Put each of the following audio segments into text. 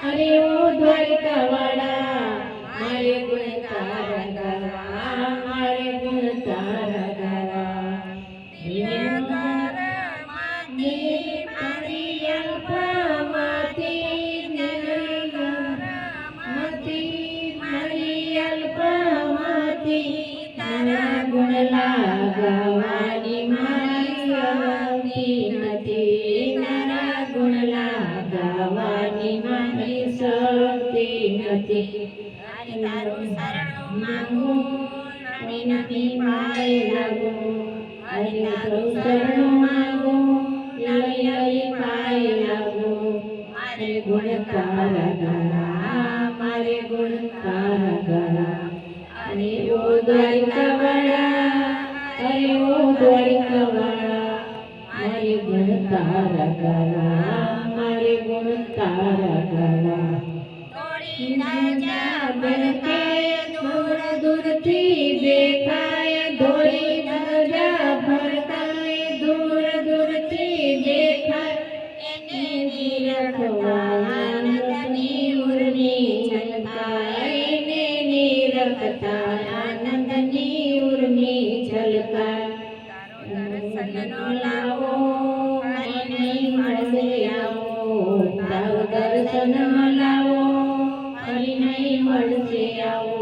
દ્વારિકા વાળા મારે ગુણ તારા ગાવા મારે ગુણ તારા ગાવા લાગવાની મારી નથી. તારા ગુણ લાગવાની મારી होते. आणि तारू शरण मागू नमी पाय लागू आणि तारू शरण मागू नवी नवी पाय लागू मारे गुण तारा करा मारे गुण तारा करा. आणि ओ द्वारिका अरे ओ मारे गुण तारा करा. દૂરથી દેખાય દોડી નજા ભરકાય દૂર દૂરથી દેખાય. એને નિરખવા આનંદની ઉર્મી છલકાય ને નિરખતા આનંદની ઉર્મી છલકાય દર્શનનો લાવો હરિને મળશે આવો. તારો દર્શન લાવો હરિને મળશે આવો.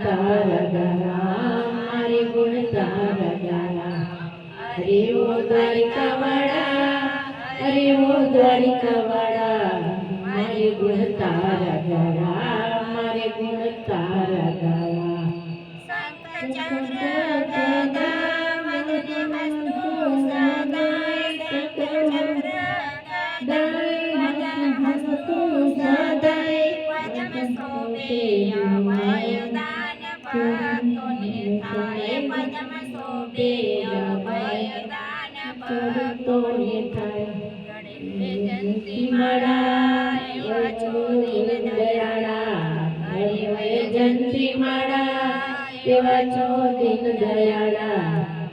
तारगया हरे गुण तारगया हरे ओ द्वारिका वाडा हरे ओ द्वारिका वाडा हरे गुण तारगया हरे गुण तारगया Yeah. શોભે અભયદાન થાય ભક્તોને જયંતી માળા એવા ચોદિન દયાળા હરે વૈજંતી માળા એવા ચોદિન દયાળા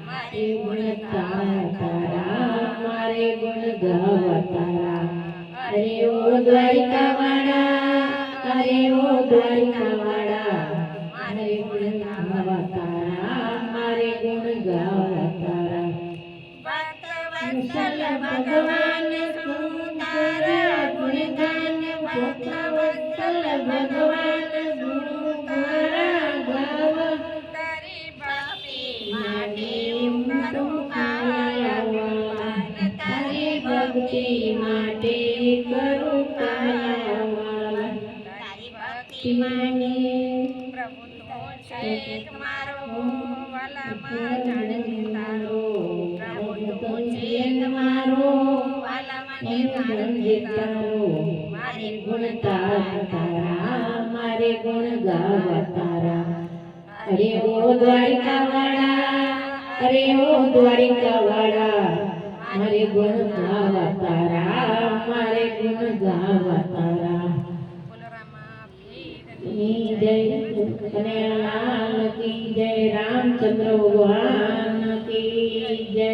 મારે ગુણ તારા મારે ગુણ ગાવા હરે ઓ દ્વારિકા વાળા હરે ઓ દ્વારિકા વાળા ભક્તિ માટે પ્રભુ તો છે તમારો વાલામાં જાણે તારો પ્રભુ તો છે તમારો વાલામાં જાણે તારો મારે ગુણ તારા તારા મારે ગુણ ગાવા તારા અરે ઓ દ્વારિકા વાળા અરે ઓ દ્વારિકા વાળા મારે ગુણ ગાવા તારા અને રામ કી જય રામચંદ્ર ભગવાન કી જય.